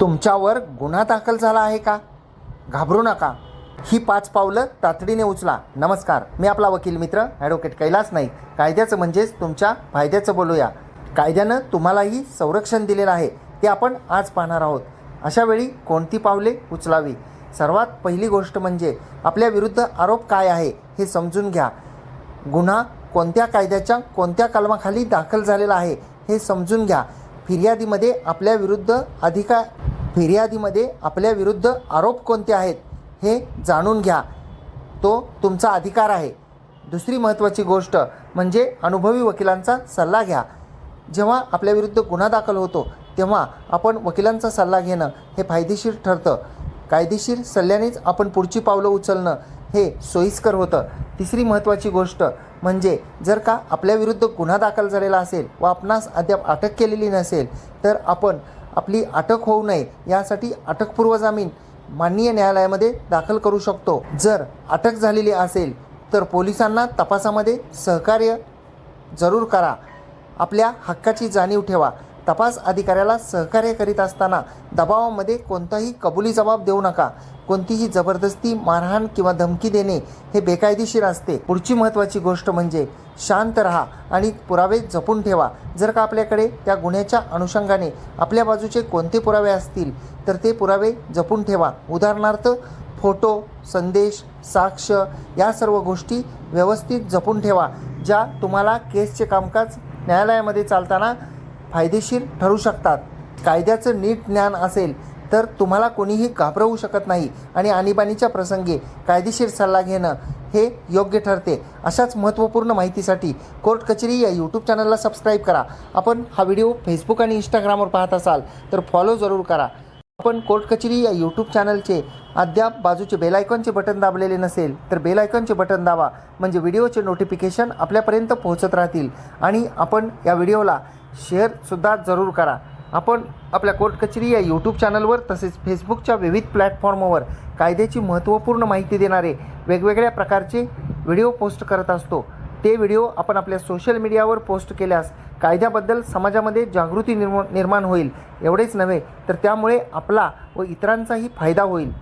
तुमच्यावर गुन्हा दाखल झाला आहे का? घाबरू नका. ही पाच पावलं तातडीने उचला. नमस्कार. मी आपला वकील मित्र ॲडव्होकेट कैलास नाईक. कायद्याचं म्हणजेच तुमच्या फायद्याचं बोलूया. कायद्यानं तुम्हालाही संरक्षण दिलेलं आहे. ते आपण आज पाहणार आहोत. अशा वेळी कोणती पावले उचलावी? सर्वात पहिली गोष्ट म्हणजे आपल्या विरुद्ध आरोप काय आहे हे समजून घ्या. गुन्हा कोणत्या कायद्याच्या कोणत्या कलमाखाली दाखल झालेला आहे हे समजून घ्या. फिर्यादीमध्ये आपल्या विरुद्ध अधिकार फिर्यादीमध्ये आपल्या विरुद्ध आरोप कोणते आहेत हे जाणून घ्या. तो तुमचा अधिकार आहे. दुसरी महत्त्वाची गोष्ट म्हणजे अनुभवी वकिलांचा सल्ला घ्या. जेव्हा आपल्याविरुद्ध गुन्हा दाखल होतो तेव्हा आपण वकिलांचा सल्ला घेणं हे फायदेशीर ठरतं. कायदेशीर सल्ल्यानेच आपण पुढची पावलं उचलणं हे सोयीस्कर होतं. तिसरी महत्त्वाची गोष्ट म्हणजे जर का आपल्याविरुद्ध गुन्हा दाखल झालेला असेल व आपणास अद्याप अटक केलेली नसेल तर आपण आपली अटक होऊ नये यासाठी अटकपूर्व जामीन माननीय न्यायालयामध्ये दाखल करू शकतो. जर अटक झालेली असेल तर पोलिसांना तपासामध्ये सहकार्य जरूर करा. आपल्या हक्काची जाणीव ठेवा. तपास अधिकाऱ्याला सहकार्य करीत असताना दबावामध्ये कोणताही कबुली जबाब देऊ नका. कोणतीही जबरदस्ती मारहाण किंवा धमकी देणे हे बेकायदेशीर असते. पुढची महत्त्वाची गोष्ट म्हणजे शांत राहा आणि पुरावे जपून ठेवा. जर का आपल्याकडे त्या गुन्ह्याच्या अनुषंगाने आपल्या बाजूचे कोणते पुरावे असतील तर ते पुरावे जपून ठेवा. उदाहरणार्थ फोटो संदेश साक्ष या सर्व गोष्टी व्यवस्थित जपून ठेवा ज्या तुम्हाला केसचे कामकाज न्यायालयामध्ये चालताना फायदेशीर ठरू शकतात. कायद्याचं नीट ज्ञान असेल तर तुम्हाला कोणीही घाबरवू शकत नाही आणि आणीबाणीच्या प्रसंगी कायदेशीर सल्ला घेणं हे योग्य ठरते. अशाच महत्त्वपूर्ण माहितीसाठी कोर्ट कचेरी या यूट्यूब चॅनलला सबस्क्राईब करा. आपण हा व्हिडिओ फेसबुक आणि इंस्टाग्रामवर पाहत असाल तर फॉलो जरूर करा. आपण कोर्ट कचेरी या यूट्यूब चॅनलचे अद्याप बाजूचे बेलायकॉनचे बटन दाबलेले नसेल तर बेलायकॉनचे बटन दाबा. म्हणजे व्हिडिओचे नोटिफिकेशन आपल्यापर्यंत पोहोचत राहतील. आणि आपण या व्हिडिओला शेअरसुद्धा जरूर करा. आपण आपल्या कोर्ट कचेरी या यूट्यूब चॅनलवर तसेच फेसबुकच्या विविध प्लॅटफॉर्मवर कायद्याची महत्त्वपूर्ण माहिती देणारे वेगवेगळ्या प्रकारचे व्हिडिओ पोस्ट करत असतो. ते व्हिडिओ आपण आपल्या सोशल मीडियावर पोस्ट केल्यास कायद्याबद्दल समाजामध्ये जागृती निर्म निर्माण होईल. एवढेच नव्हे तर त्यामुळे आपला व इतरांचाही फायदा होईल.